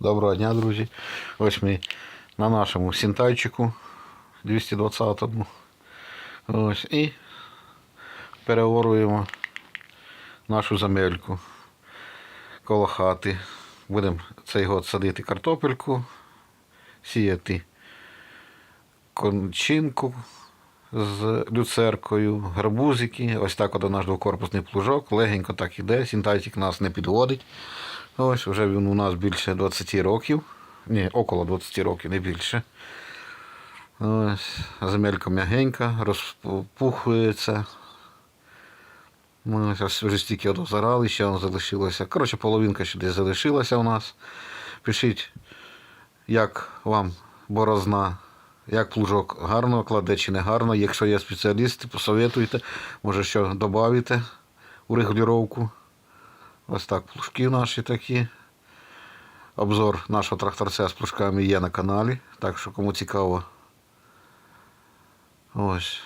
Доброго дня, друзі. Ось ми на нашому сінтайчику 220-му. Ось і переоруємо нашу земельку коло хати. Будемо цей год садити картопельку, сіяти кончинку з люцеркою, гарбузики. Ось так от наш двокорпусний плужок. Легенько так іде. Сінтайтик нас не підводить. Ось вже він у нас більше 20 років. Ні, около 20 років, не більше. Ось, земелька м'ягенька, розпухується. Ми ось вже стільки ото зарали, ще воно залишилося. Коротше, половинка ще десь залишилася у нас. Пишіть, як вам борозна, як плужок гарно кладе чи не гарно. Якщо є спеціалісти, посоветуйте, може що додаєте у регулювання. Ось так плужки наші такі. Обзор нашого тракторця з плужками є на каналі. Так що кому цікаво. Ось.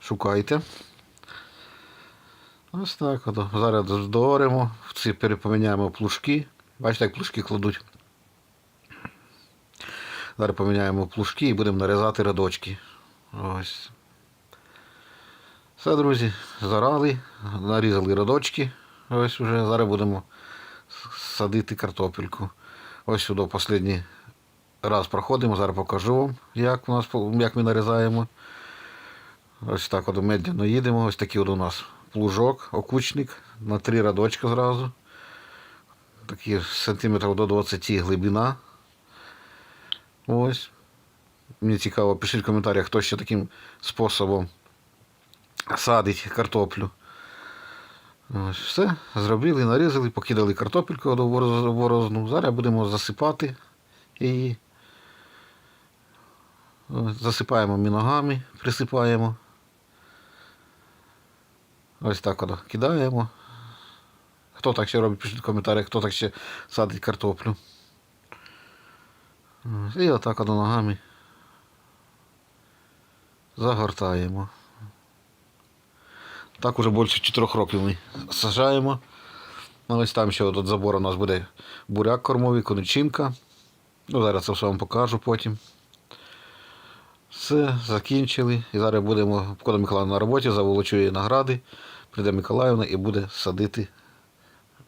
Шукайте. Ось так. От. Зараз дооримо, в ці перепоміняємо плужки. Бачите, як плужки кладуть. Зараз поміняємо плужки і будемо нарізати рядочки. Ось. Все, друзі, зарали, нарізали рядочки. Ось вже зараз будемо садити картопельку. Ось сюди останній раз проходимо, зараз покажу вам, як, у нас, як ми нарізаємо. Ось так от медленно їдемо. Ось такий от у нас плужок, окучник на три рядочка зразу. Такі сантиметрів до 20 глибина. Ось. Мені цікаво, пишіть в коментарях, хто ще таким способом садить картоплю. Ось все, зробили, нарізали, покидали картопельку до ворозну. Зараз будемо засипати її. Засипаємо міногами, присипаємо. Ось так от кидаємо. Хто так ще робить, пишіть в коментарях, хто так ще садить картоплю. І отак от ногами загортаємо. Так уже більше 4 років ми сажаємо. Ну, Ось там ще от забору у нас буде буряк кормовий, коничинка. Ну, зараз це все вам покажу потім. Все, закінчили. І зараз будемо, коли Миколаївна на роботі, заволочу її награди. Прийде Миколаївна і буде садити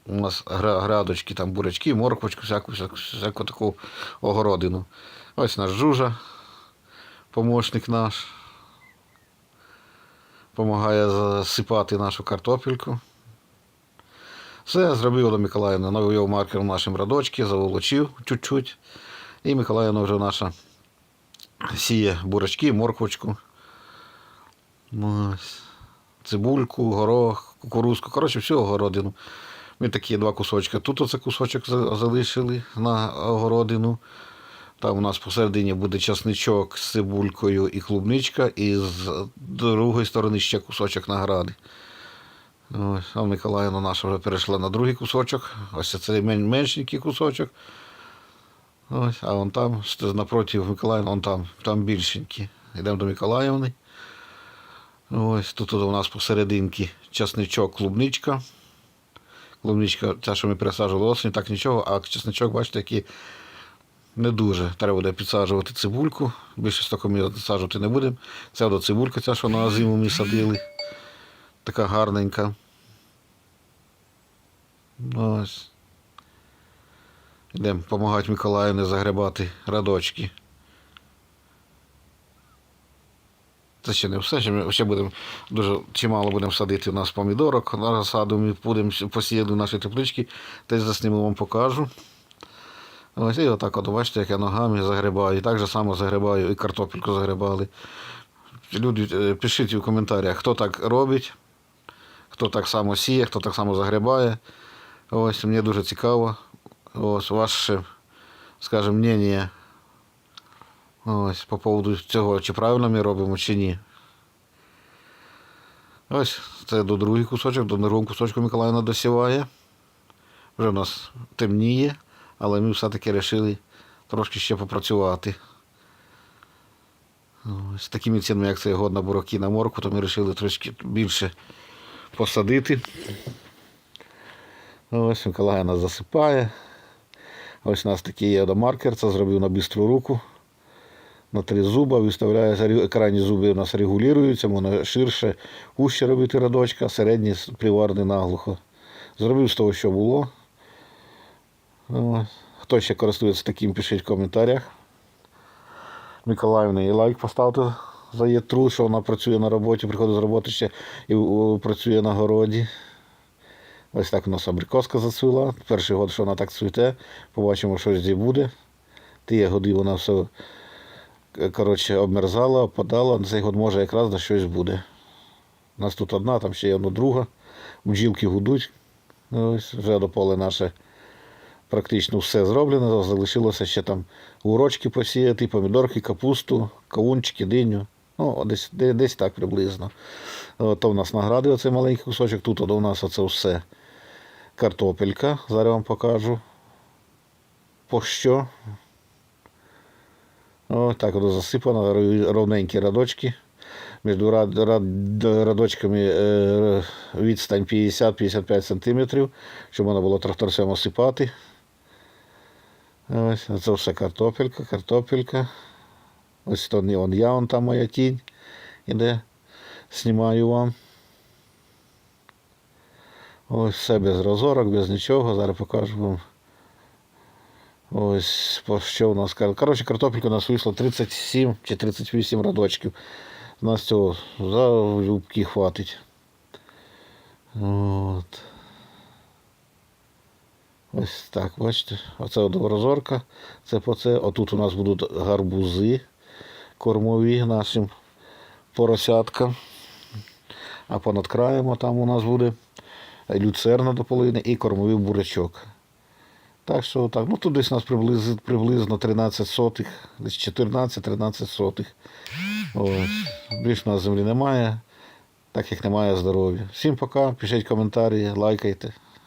у нас грядочки, там бурячки, морквочку, всяку, всяку, всяку таку огородину. Ось наш Жужа, помощник наш. Помагає засипати нашу картопельку. Все, зробив до Миколаївна, навів маркер в нашому радочці, заволочив чуть-чуть. І Миколаївна вже наша сіє бурачки, морквочку. Ось. Цибульку, горох, кукурузку. Коротше, всю огородину. Ми такі два кусочки. Тут оце кусочок залишили на огородину. Там у нас посередині буде часничок з цибулькою і клубничка, і з другої сторони ще кусочок награди. Ось, а Миколаївна наша вже перейшла на другий кусочок. Ось мен- меншенький кусочок. Ось, а вон там, напроти Миколаївни, вон там, там більшенькі. Йдемо до Миколаївни. Ось тут у нас посерединки часничок, клубничка. Клубничка, ця, що ми пересаджували осінь, так нічого, а часничок, бачите, який не дуже. Треба буде підсаджувати цибульку. Більше стоку ми саджувати не будемо. Це до цибулька, ця, що на зиму ми садили. Така гарненька. Ось. Йдемо допомагати Миколаївні загребати радочки. Це ще не все. Ще ми ще будемо дуже чимало будемо садити у нас помідорок на розсаду. Ми будемо посіяли наші теплички. Десь засніму вам покажу. Ось і отак от бачите, як я ногами загребаю. І так же само загребаю, і картопельку загребали. Люди, е, пишіть у коментарях, хто так робить, хто так само сіє, хто так само загребає. Ось мені дуже цікаво. Ось ваше, скажімо, мнення ось, по поводу цього, чи правильно ми робимо, чи ні. Ось це до другий кусочок, до другого кусочку Миколаївна досіває. Вже в нас темніє, але ми все-таки вирішили трошки ще попрацювати. Ось такими цінами, як це год на бураки на морку, то ми вирішили трошки більше посадити. Ось Миколаївна засипає. Ось у нас такий є маркер, це зробив на бистру руку. На три зуба виставляє крайні зуби у нас регулюються, можна ширше, вуще робити радочка, середній приварний наглухо. Зробив з того, що було. Хто ще користується таким, пишіть в коментарях. Миколаївна і лайк поставте за її труд, що вона працює на роботі, приходить з роботи ще і працює на городі. Ось так у нас абрикоска зацвіла. Перший год, що вона так цвіте. Побачимо, що здесь буде. Ті годи вона все коротше, обмерзала, опадала. Цей год може якраз на щось буде. У нас тут одна, там ще є одна друга. Бджілки гудуть. Ось вже до поле наше практично все зроблено. Залишилося ще там урочки посіяти, помідорки, капусту, кавунчики, диню. Ну, десь, де- десь так приблизно. О, То в нас награди оцей маленький кусочок. Тут у нас оце все картопелька. Зараз вам покажу. По що. О, так воно засипано, ровненькі радочки. Між рад, рад, радочками е, відстань 50-55 см, щоб можна було тракторцем осипати. Ось, це все картопелька, картопелька. Ось то не он я, он там моя тінь іде. Знімаю вам. Ось все без розорок, без нічого. Зараз покажу вам. Ось що у нас Коротше, картопелька у нас вийшло 37 чи 38 радочків. У нас цього за любки хватить. От. Ось так, бачите. Оце от. Це по це. Отут у нас будуть гарбузи кормові нашим поросяткам. А понад краєм там у нас буде люцерна до половини і кормовий бурячок. Так що так, ну тут десь у нас приблизно, приблизно 13 сотих, десь 14-13 сотих. Ось. Більш у нас землі немає, так як немає здоров'я. Всім пока, пишіть коментарі, лайкайте.